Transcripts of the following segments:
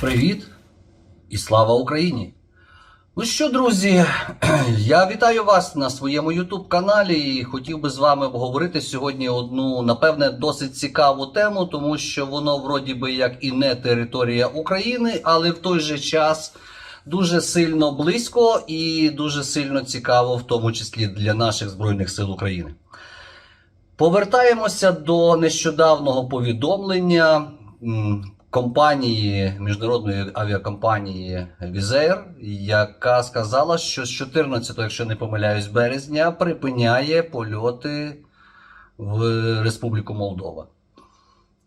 Привіт і слава Україні! Ну що, друзі, я вітаю вас на своєму YouTube каналі і хотів би з вами обговорити сьогодні одну, напевне, досить цікаву тему, тому що воно вроді би як і не територія України, але в той же час дуже сильно близько і дуже сильно цікаво, в тому числі для наших Збройних сил України. Повертаємося до нещодавного повідомлення компанії міжнародної авіакомпанії Візер, яка сказала, що з 14, якщо не помиляюсь, березня припиняє польоти в Республіку Молдова.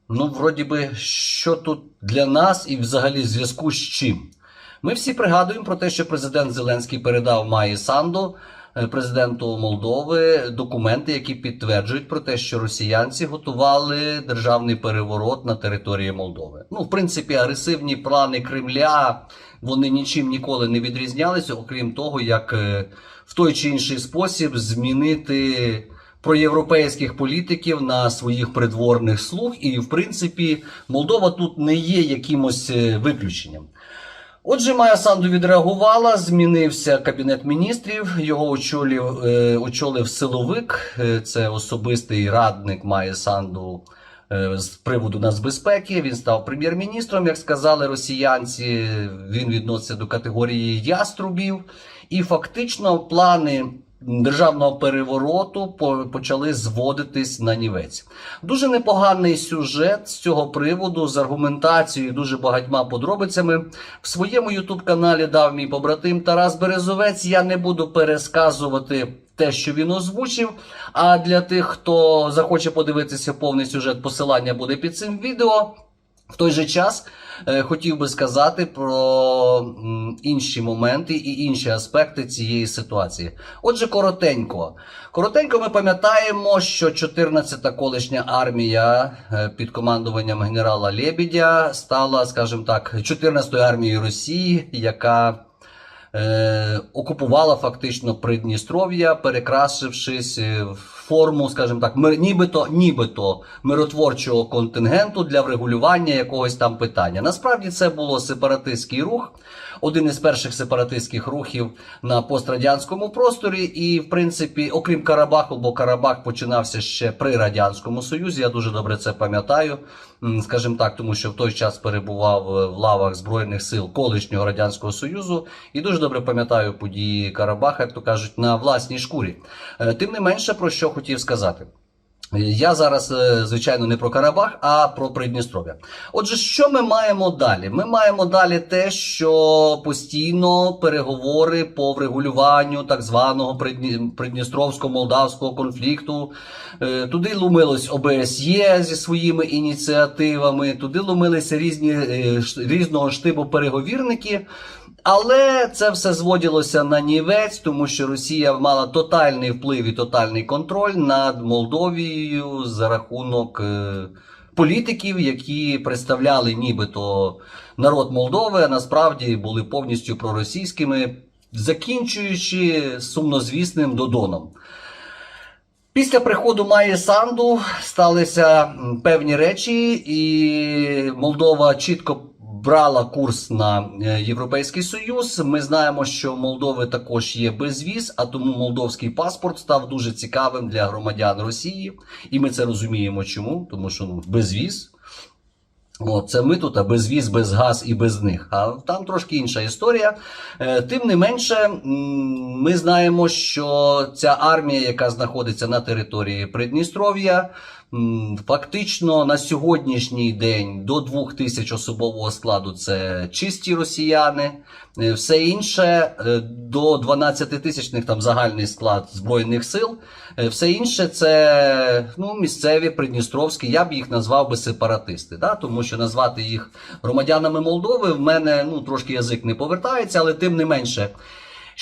Ну, вроді би, що тут для нас і взагалі зв'язку з чим? Ми всі пригадуємо про те, що президент Зеленський передав Маї Санду, президенту Молдови, документи, які підтверджують про те, що росіянці готували державний переворот на території Молдови. Ну, в принципі, агресивні плани Кремля вони нічим ніколи не відрізнялися, окрім того, як е, в той чи інший спосіб змінити проєвропейських політиків на своїх придворних слуг, і в принципі Молдова тут не є якимось е, виключенням. Отже, Майя Санду відреагувала, змінився кабінет міністрів. Його очолив, е, очолив силовик. е, Це особистий радник Майя Санду е, з приводу нацбезпеки. Він став прем'єр-міністром. Як сказали росіянці, він відноситься до категорії яструбів. І фактично плани державного перевороту почали зводитись на нівець. Дуже непоганий сюжет з цього приводу з аргументацією, дуже багатьма подробицями. В своєму ютуб-каналі дав мій побратим Тарас Березовець. Я не буду пересказувати. Те, що він озвучив. А для тих, хто захоче подивитися повний сюжет, посилання буде під цим відео. В той же час е, хотів би сказати про інші моменти і інші аспекти цієї ситуації. Отже, коротенько. Коротенько ми пам'ятаємо, що 14-та колишня армія е, під командуванням генерала Лебідя стала, скажімо так, 14-ю армією Росії, яка е, окупувала фактично Придністров'я, перекрасившись е, в форму, скажімо так, нібито, нібито миротворчого контингенту для врегулювання якогось там питання. Насправді це було сепаратистський рух, один із перших сепаратистських рухів на пострадянському просторі. І, в принципі, окрім Карабаху, бо Карабах починався ще при радянському союзі. Я дуже добре це пам'ятаю. Скажімо так, тому що в той час перебував е, в лавах збройних сил колишнього радянського союзу, і дуже добре пам'ятаю події Карабаха, як то кажуть, на власній шкурі. Е, Тим не менше, про що хотів сказати. Я зараз, е, звичайно, не про Карабах, а про Придністров'я. Отже, що ми маємо далі? Ми маємо далі те, що постійно переговори по врегулюванню так званого придністровсько-молдавського конфлікту. Е, Туди ломилось ОБСЄ зі своїми ініціативами, туди ломилися різні е, різного штибу переговірники. Але це все зводилося на нівець, тому що Росія мала тотальний вплив і тотальний контроль над Молдовією за рахунок е, політиків, які представляли нібито народ Молдови, а насправді були повністю проросійськими, закінчуючи сумнозвісним Додоном. Після приходу Майї Санду сталися певні речі, і Молдова чітко брала курс на е, Європейський Союз. Ми знаємо, що в Молдови також є безвіз, а тому молдовський паспорт став дуже цікавим для громадян Росії. І ми це розуміємо, чому? Тому що ну, безвіз. О, це ми тут, а безвіз, без газ і без них. А там трошки інша історія. Е, Тим не менше, ми знаємо, що ця армія, яка знаходиться на території Придністров'я, фактично на сьогоднішній день до 2 тисяч особового складу це чисті росіяни. Е, Все інше е, до 12 тисячних там загальний склад збройних сил. Е, Все інше це ну, місцеві придністровські, я б їх назвав би сепаратисти, да? тому що назвати їх громадянами Молдови в мене ну, трошки язик не повертається, але тим не менше.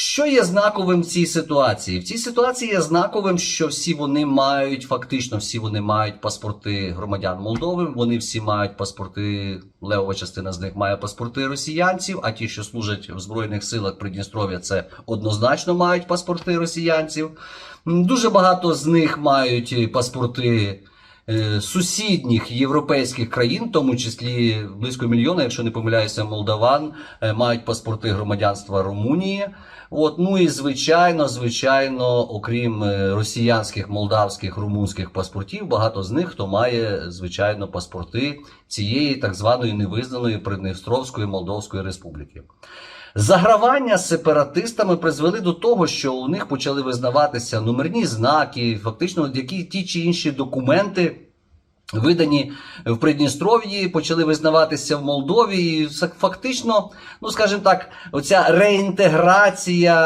Що є знаковим в цій ситуації? В цій ситуації є знаковим, що всі вони мають, фактично всі вони мають паспорти громадян Молдови. Вони всі мають паспорти, левова частина з них має паспорти росіянців, а ті, що служать в Збройних силах Придністров'я, це однозначно мають паспорти росіянців. Дуже багато з них мають е, паспорти сусідніх європейських країн, тому числі близько мільйона, якщо не помиляюся, молдаван, е, мають паспорти громадянства Румунії. От, ну і звичайно, звичайно, окрім е, росіянських, молдавських, румунських паспортів, багато з них хто має звичайно паспорти цієї так званої невизнаної Придністровської Молдовської Республіки. Загравання з сепаратистами призвели до того, що у них почали визнаватися номерні знаки, фактично які ті чи інші документи. Видані в Придністров'ї, почали визнаватися в Молдові, і фактично, ну скажімо так, оця реінтеграція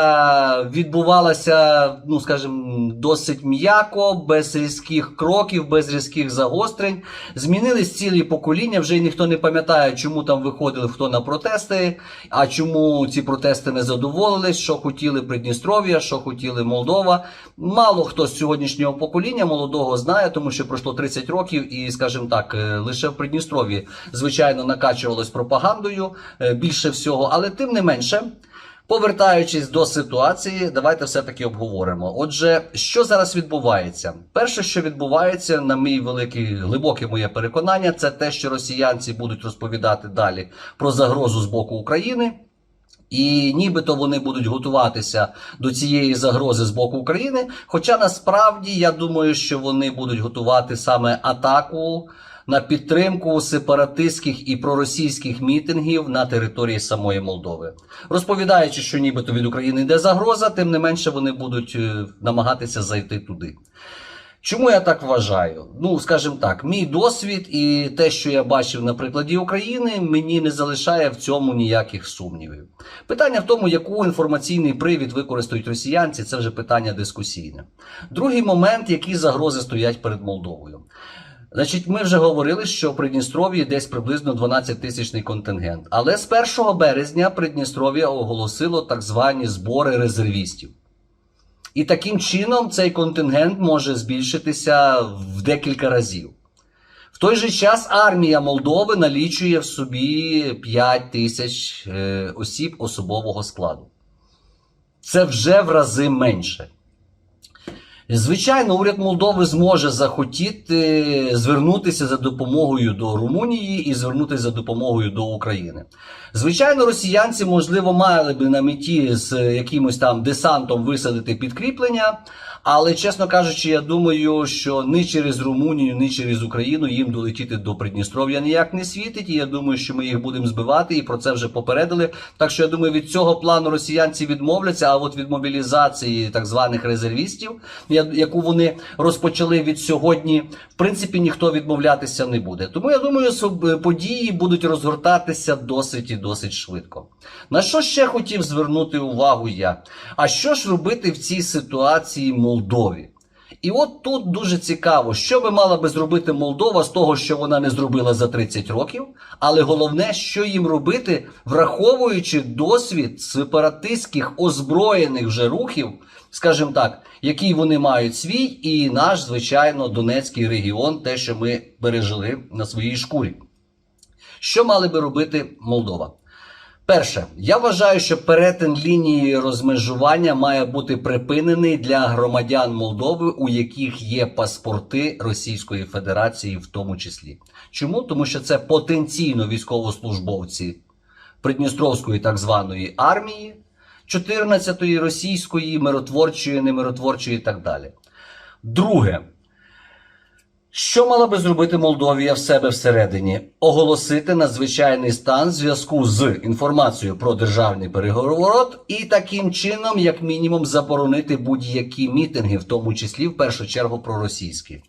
відбувалася, ну скажімо, досить м'яко, без різких кроків, без різких загострень. Змінились цілі покоління. Вже ніхто не пам'ятає, чому там виходили хто на протести, а чому ці протести не задоволились, що хотіли Придністров'я, що хотіли Молдова. Мало хто з сьогоднішнього покоління молодого знає, тому що пройшло 30 років, і, скажімо так, е, лише в Придністров'ї, звичайно, накачувалось пропагандою е, більше всього, але тим не менше. Повертаючись до ситуації, давайте все-таки обговоримо. Отже, що зараз відбувається? Перше, що відбувається, на мій великий глибоке моє переконання, це те, що росіянці будуть розповідати далі про загрозу з боку України. І нібито вони будуть готуватися до цієї загрози з боку України. Хоча насправді я думаю, що вони будуть готувати саме атаку на підтримку сепаратистських і проросійських мітингів на території самої Молдови, розповідаючи, що нібито від України йде загроза, тим не менше вони будуть е, намагатися зайти туди. Чому я так вважаю? Ну, скажімо так, мій досвід і те, що я бачив на прикладі України, мені не залишає в цьому ніяких сумнівів. Питання в тому, яку інформаційний привід використають росіянці, це вже питання дискусійне. Другий момент, які загрози стоять перед Молдовою. Значить, ми вже говорили, що в Придністров'ї десь приблизно 12 тисячний контингент. Але з 1 березня Придністров'я оголосило так звані збори резервістів. І таким чином цей контингент може збільшитися в декілька разів. В той же час армія Молдови налічує в собі 5 тисяч е, осіб особового складу. Це вже в рази менше. Звичайно, уряд Молдови зможе захотіти звернутися за допомогою до Румунії і звернутися за допомогою до України. Звичайно, росіянці, можливо, мали би на меті з якимось там десантом висадити підкріплення, але, чесно кажучи, я думаю, що ні через Румунію, ні через Україну їм долетіти до Придністров'я ніяк не світить. І я думаю, що ми їх будемо збивати, і про це вже попередили. Так що я думаю, від цього плану росіянці відмовляться. А от від мобілізації так званих резервістів, я- яку вони розпочали від сьогодні, в принципі, ніхто відмовлятися не буде. Тому я думаю, е, події будуть розгортатися досить і досить швидко. На що ще хотів звернути увагу я? А що ж робити в цій ситуації Молдові? І от тут дуже цікаво, що би мала би зробити Молдова з того, що вона не зробила за 30 років, але головне, що їм робити, враховуючи досвід сепаратистських озброєних вже рухів, скажімо так, який вони мають свій, і наш, звичайно, Донецький регіон, те, що ми пережили на своїй шкурі. Що мали би робити Молдова? Перше, я вважаю, що перетин лінії розмежування має бути припинений для громадян Молдови, у яких є паспорти Російської Федерації, в тому числі. Чому? Тому що це потенційно військовослужбовці Придністровської так званої армії, 14-ї російської, миротворчої, немиротворчої і так далі. Друге, що мала би зробити Молдовія в себе всередині? Оголосити надзвичайний стан в зв'язку з інформацією про державний переговорот і таким чином, як мінімум, заборонити будь-які мітинги, в тому числі в першу чергу проросійські.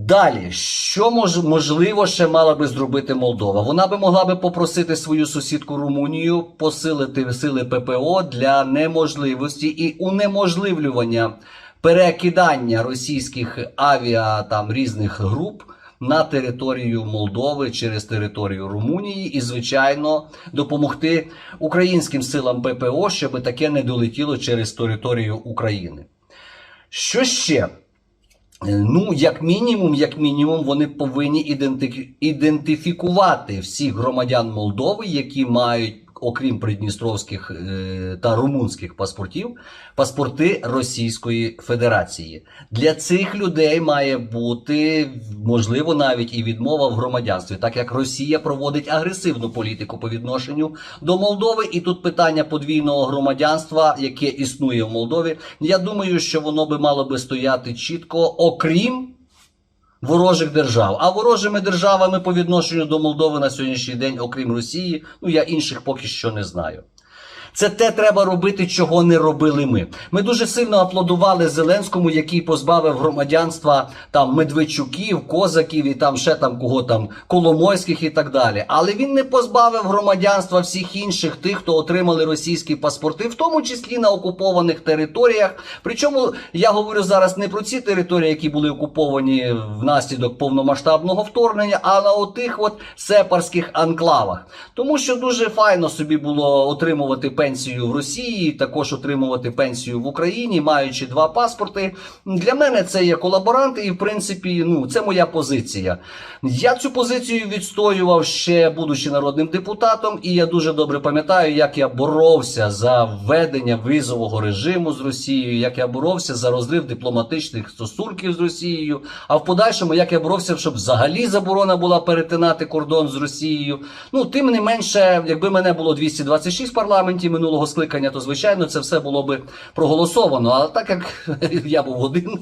Далі, що мож, можливо ще мала би зробити Молдова? Вона би могла би попросити свою сусідку Румунію посилити сили ППО для неможливості і унеможливлювання перекидання російських авіа там різних груп на територію Молдови через територію Румунії, і, звичайно, допомогти українським силам ППО, щоб таке не долетіло через територію України. Що ще? Ну, як мінімум, як мінімум, вони повинні іденти- ідентифікувати всіх громадян Молдови, які мають окрім придністровських е, та румунських паспортів, паспорти Російської Федерації. Для цих людей має бути можливо навіть і відмова в громадянстві, так як Росія проводить агресивну політику по відношенню до Молдови, і тут питання подвійного громадянства, яке існує в Молдові. Я думаю, що воно би мало би стояти чітко, окрім ворожих держав. А ворожими державами по відношенню до Молдови на сьогоднішній день, окрім Росії, ну я інших поки що не знаю. Це те треба робити, чого не робили ми. Ми дуже сильно аплодували Зеленському, який позбавив громадянства там Медведчуків, Козаків і там ще там кого там Коломойських і так далі. Але він не позбавив громадянства всіх інших тих, хто отримали російські паспорти, в тому числі на окупованих територіях. Причому я говорю зараз не про ці території, які були окуповані внаслідок повномасштабного вторгнення, а на отих от сепарських анклавах. Тому що дуже файно собі було отримувати пенсію в Росії, також отримувати пенсію в Україні, маючи два паспорти. Для мене це є колаборанти, і в принципі, ну це моя позиція. Я цю позицію відстоював ще будучи народним депутатом, і я дуже добре пам'ятаю, як я боровся за введення визового режиму з Росією, як я боровся за розрив дипломатичних стосунків з Росією. А в подальшому, як я боровся, щоб взагалі заборона була перетинати кордон з Росією. Ну тим не менше, якби мене було 226 в парламенті минулого скликання, то звичайно це все було би проголосовано. А так як я був один,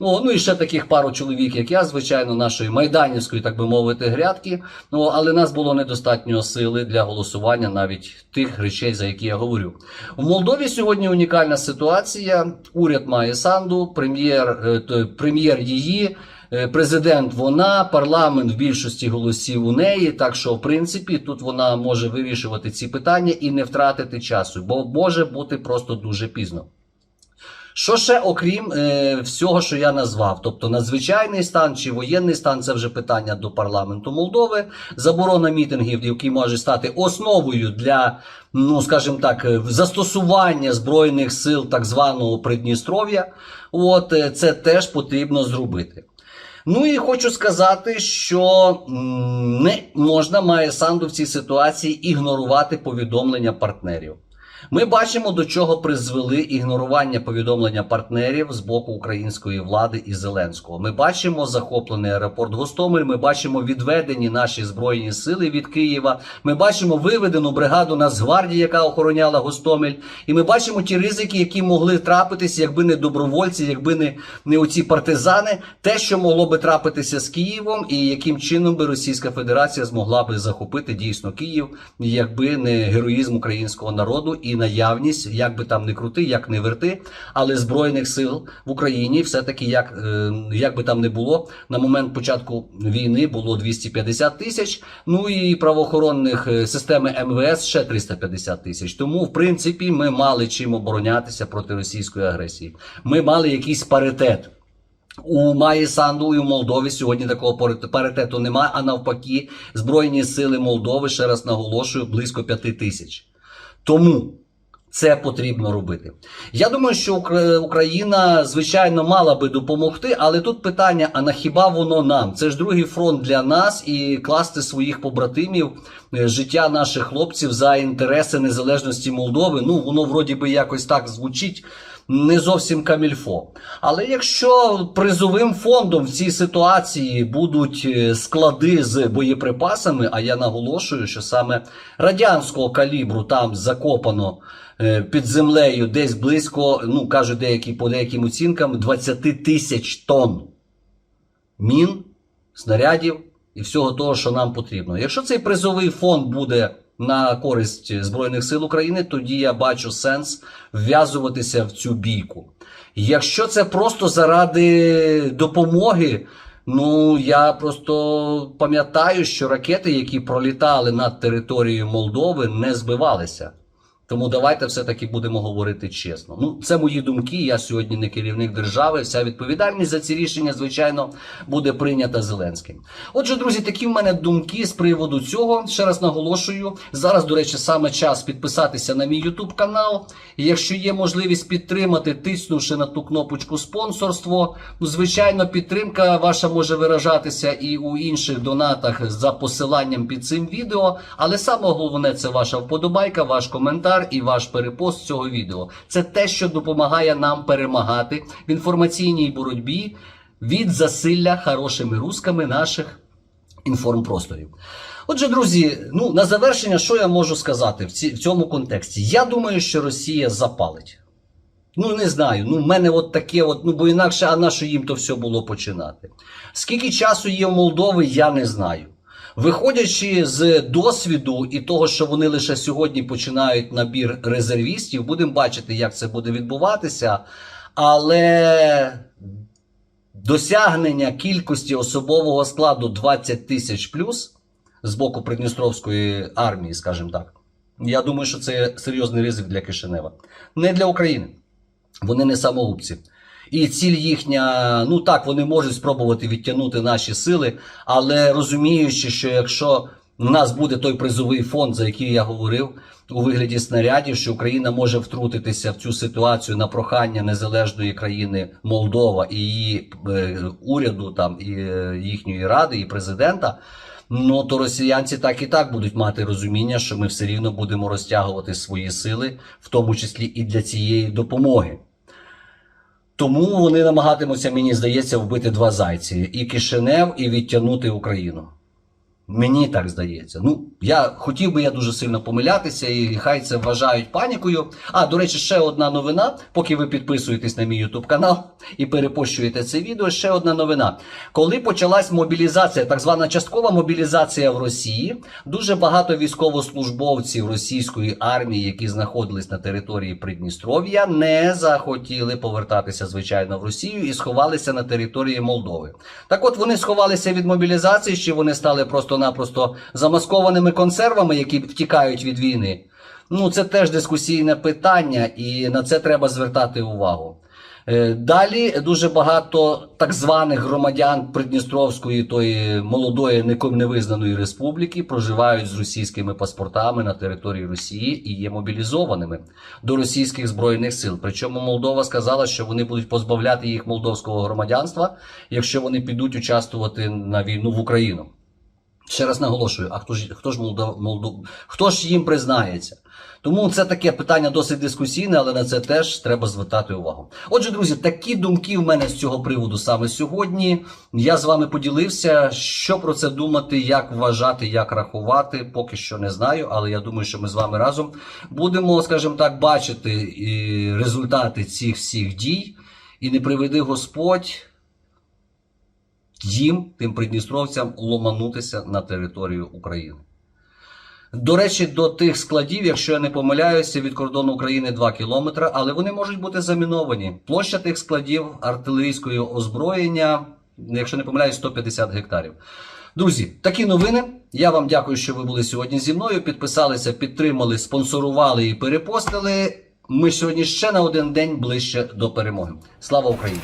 ну, ну і ще таких пару чоловік, як я, звичайно, нашої майданівської, так би мовити, грядки. Ну але нас було недостатньо сили для голосування навіть тих речей, за які я говорю. В Молдові сьогодні унікальна ситуація. Уряд має санду, прем'єр, е, прем'єр її. Е, Президент вона, парламент в більшості голосів у неї. Так що, в принципі, тут вона може вирішувати ці питання і не втратити часу, бо може бути просто дуже пізно. Що ще окрім е, всього, що я назвав, тобто надзвичайний стан чи воєнний стан, це вже питання до парламенту Молдови, заборона мітингів, які можуть стати основою для, ну скажімо так, е, застосування збройних сил так званого Придністров'я. От е, це теж потрібно зробити. Ну і хочу сказати, що не можна має санду в цій ситуації ігнорувати повідомлення партнерів. Ми бачимо, до чого призвели ігнорування повідомлення партнерів з боку української влади і Зеленського. Ми бачимо захоплений аеропорт Гостомель. Ми бачимо відведені наші збройні сили від Києва. Ми бачимо виведену бригаду Нацгвардії, яка охороняла Гостомель. І ми бачимо ті ризики, які могли трапитися, якби не добровольці, якби не, не оці партизани, те, що могло би трапитися з Києвом, і яким чином би Російська Федерація змогла би захопити дійсно Київ, якби не героїзм українського народу і наявність, як би там не крути, як не верти, але збройних сил в Україні все-таки, як, е, як би там не було, на момент початку війни було 250 тисяч. Ну і правоохоронних е, системи МВС ще 350 тисяч. Тому, в принципі, ми мали чим оборонятися проти російської агресії. Ми мали якийсь паритет. У Маї Санду і у Молдові сьогодні такого паритету немає, а навпаки, Збройні сили Молдови, ще раз наголошую, близько п'яти тисяч. Тому це потрібно робити. Я думаю, що Україна, звичайно, мала би допомогти, але тут питання: а на хіба воно нам? Це ж другий фронт для нас і класти своїх побратимів, е, життя наших хлопців за інтереси незалежності Молдови. Ну, воно вроді би якось так звучить. Не зовсім камільфо. Але якщо призовим фондом в цій ситуації будуть е, склади з боєприпасами, а я наголошую, що саме радянського калібру там закопано е, під землею десь близько, ну кажуть деякі по деяким оцінкам, 20 тисяч тонн мін, снарядів і всього того, що нам потрібно. Якщо цей призовий фонд буде на користь Збройних сил України, тоді я бачу сенс вв'язуватися в цю бійку. Якщо це просто заради допомоги, ну я просто пам'ятаю, що ракети, які пролітали над територією Молдови, не збивалися. Тому давайте все-таки будемо говорити чесно. Ну, це мої думки. Я сьогодні не керівник держави. Вся відповідальність за ці рішення, звичайно, буде прийнята Зеленським. Отже, друзі, такі в мене думки з приводу цього. Ще раз наголошую. Зараз, до речі, саме час підписатися на мій YouTube канал. Якщо є можливість підтримати, тиснувши на ту кнопочку спонсорство, ну, звичайно, підтримка ваша може виражатися і у інших донатах за посиланням під цим відео. Але саме головне це ваша вподобайка, ваш коментар і ваш перепост цього відео. Це те, що допомагає нам перемагати в інформаційній боротьбі від засилля хорошими русками наших інформпросторів. Отже, друзі, ну на завершення, що я можу сказати в, ці, в цьому контексті? Я думаю, що Росія запалить. Ну, не знаю. Ну, в мене от таке, от, ну бо інакше, а на що їм то все було починати? Скільки часу є в Молдови, я не знаю. Виходячи з досвіду і того, що вони лише сьогодні починають набір резервістів, будемо бачити, як це буде відбуватися. Але досягнення кількості особового складу 20 тисяч плюс з боку Придністровської армії, скажімо так, я думаю, що це серйозний ризик для Кишинева. Не для України. Вони не самогубці. І ціль їхня, ну так, вони можуть спробувати відтягнути наші сили, але розуміючи, що якщо у нас буде той призовий фонд, за який я говорив, у вигляді снарядів, що Україна може втрутитися в цю ситуацію на прохання незалежної країни Молдова і її е, уряду, там і е, їхньої ради, і президента. Ну то росіянці так і так будуть мати розуміння, що ми все рівно будемо розтягувати свої сили, в тому числі і для цієї допомоги. Тому вони намагатимуться, мені здається, вбити два зайці: і Кишинев, і відтягнути Україну. Мені так здається. Ну, я хотів би я дуже сильно помилятися, і хай це вважають панікою. А, до речі, ще одна новина. Поки ви підписуєтесь на мій YouTube канал і перепощуєте це відео. Ще одна новина. Коли почалась мобілізація, так звана часткова мобілізація в Росії, дуже багато військовослужбовців російської армії, які знаходились на території Придністров'я, не захотіли повертатися звичайно в Росію і сховалися на території Молдови. Так, от вони сховалися від мобілізації, чи вони стали просто-напросто замаскованими консервами, які втікають від війни. Ну, це теж дискусійне питання, і на це треба звертати увагу. Е, Далі дуже багато так званих громадян Придністровської тої молодої ніким не визнаної республіки проживають з російськими паспортами на території Росії і є мобілізованими до російських збройних сил. Причому Молдова сказала, що вони будуть позбавляти їх молдовського громадянства, якщо вони підуть участвувати на війну в Україну. Ще раз наголошую, а хто ж хто ж Молдов, Молдов, хто ж їм признається? Тому це таке питання досить дискусійне, але на це теж треба звертати увагу. Отже, друзі, такі думки в мене з цього приводу саме сьогодні. Я з вами поділився. Що про це думати, як вважати, як рахувати, поки що не знаю. Але я думаю, що ми з вами разом будемо, скажімо так, бачити результати цих всіх дій. І не приведи Господь їм, тим придністровцям, ломанутися на територію України. До речі, до тих складів, якщо я не помиляюся, від кордону України 2 кілометри, але вони можуть бути заміновані. Площа тих складів артилерійського озброєння, якщо не помиляюсь, 150 гектарів. Друзі, такі новини. Я вам дякую, що ви були сьогодні зі мною. Підписалися, підтримали, спонсорували і перепостили. Ми сьогодні ще на один день ближче до перемоги. Слава Україні!